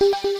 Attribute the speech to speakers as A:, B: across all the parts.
A: thank
B: you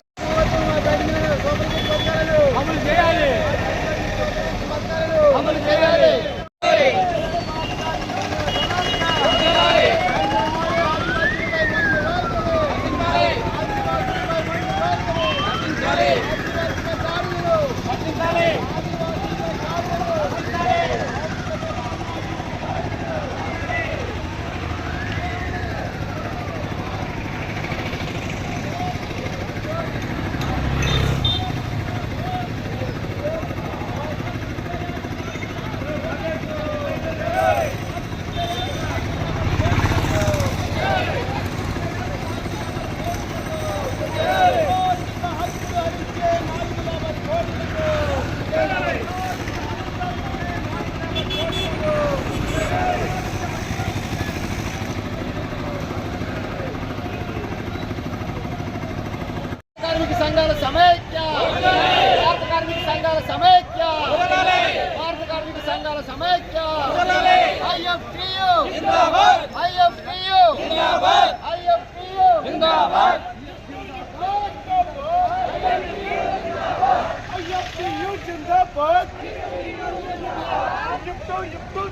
B: సంఘాల సమైక్య భారత కార్మిక సంఘాల సమైక్య భారత కార్మిక సంఘాల సమైక్య ఐఎఫ్టియు ఐఎఫ్టియు ఐఎఫ్టియు
C: ఐఎఫ్టియు జిందాబాద్ యుక్తో యుక్తో జిందాబాద్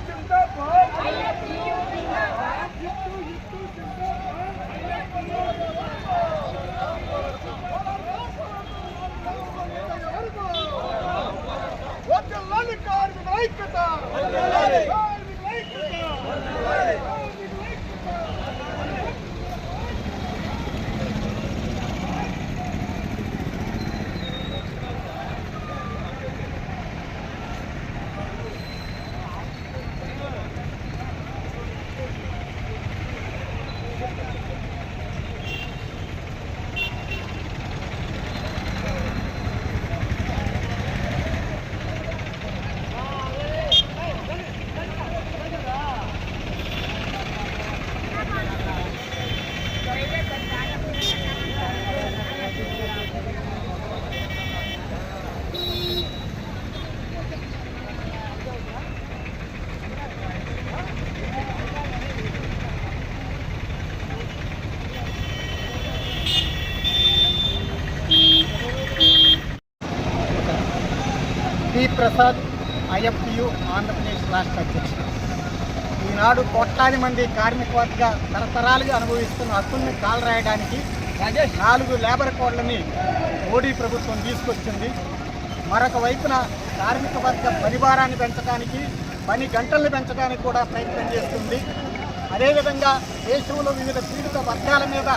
C: ఐక్యత కార్మిక ఐక్యత కార్మిక ఐక్యత
D: పి ప్రసాద్ ఐఎఫ్టియు ఆంధ్రప్రదేశ్ రాష్ట్ర అధ్యక్షుడు. ఈనాడు కోట్లాది మంది కార్మిక వర్గ తరతరాలుగా అనుభవిస్తున్న హక్కుల్ని కాలరాయడానికి నాలుగు లేబర్ కోడ్లని మోడీ ప్రభుత్వం తీసుకొచ్చింది. మరొక వైపున కార్మిక వర్గ పరివారాన్ని పెంచడానికి పని గంటల్ని పెంచడానికి కూడా ప్రయత్నం చేస్తుంది. అదేవిధంగా దేశంలో వివిధ పీడిత వర్గాల మీద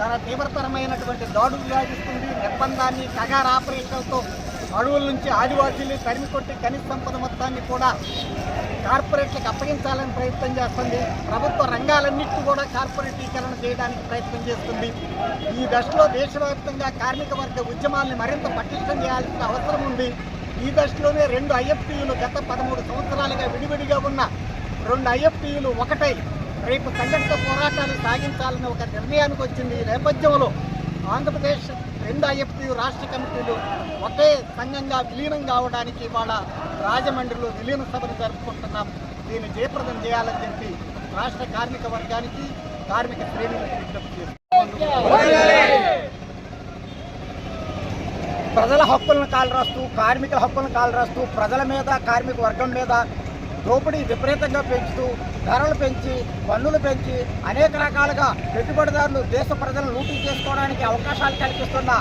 D: తన తీవ్రతరమైనటువంటి దాడులు సాగిస్తుంది నిర్బంధాన్ని కగార్ ఆపరేషన్లతో అడవుల నుంచి ఆదివాసీలు తరిమి కొట్టి ఖనిజ సంపద మొత్తాన్ని కూడా కార్పొరేట్లకు అప్పగించాలని ప్రయత్నం చేస్తుంది. ప్రభుత్వ రంగాలన్నింటినీ కూడా కార్పొరేటీకరణ చేయడానికి ప్రయత్నం చేస్తుంది. ఈ దశలో దేశవ్యాప్తంగా కార్మిక వర్గ ఉద్యమాల్ని మరింత పటిష్టం చేయాల్సిన అవసరం ఉంది. ఈ దశలోనే రెండు ఐఎఫ్టీయులు గత పదమూడు సంవత్సరాలుగా విడివిడిగా ఉన్న రెండు ఐఎఫ్టీయులు ఒకటై రేపు సంఘటిత పోరాటాలు సాగించాలని ఒక నిర్ణయానికి వచ్చింది. ఈ నేపథ్యంలో ఆంధ్రప్రదేశ్ రెండు ఐఎఫ్టీయు రాష్ట్ర కమిటీలు ఒకే సంఘంగా విలీనం కావడానికి ఇవాళ రాజమండ్రిలో విలీన సభను జరుపుకుంటున్నాం. దీన్ని జయప్రదం చేయాలని చెప్పి రాష్ట్ర కార్మిక వర్గానికి కార్మిక శ్రేణులకు విజ్ఞప్తి చేస్తున్నాం. ప్రజల హక్కులను కాలరాస్తూ కార్మికుల హక్కులను కాలరాస్తూ ప్రజల మీద కార్మిక వర్గం మీద దోపిడీ విపరీతంగా పెంచుతూ ధరలు పెంచి పన్నులు పెంచి అనేక రకాలుగా పెట్టుబడిదారులు దేశ ప్రజలను లూటీ చేసుకోవడానికి అవకాశాలు కల్పిస్తున్న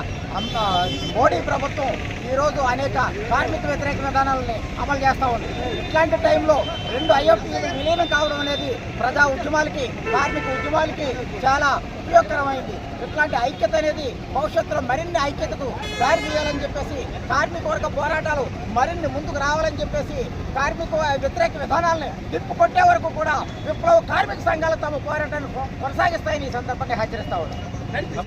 E: మోడీ ప్రభుత్వం ఈరోజు అనేక కార్మిక వ్యతిరేక విధానాలని అమలు చేస్తూ ఉంది. ఇట్లాంటి టైంలో రెండు ఐఎఫ్టీలు విలీనం కావడం అనేది ప్రజా ఉద్యమాలకి కార్మిక ఉద్యమాలకి చాలా ఉపయోగకరమైంది. ఇట్లాంటి ఐక్యత అనేది భవిష్యత్తులో మరిన్ని ఐక్యతకు దారి తీయాలని చెప్పేసి కార్మిక వర్గ పోరాటాలు మరిన్ని ముందుకు రావాలని చెప్పేసి కార్మిక వ్యతిరేక విధానాలని తిప్పుకొట్టే వరకు కూడా విప్లవ కార్మిక సంఘాలు తమ పోరాటాన్ని కొనసాగిస్తాయని ఈ సందర్భంగా హెచ్చరిస్తా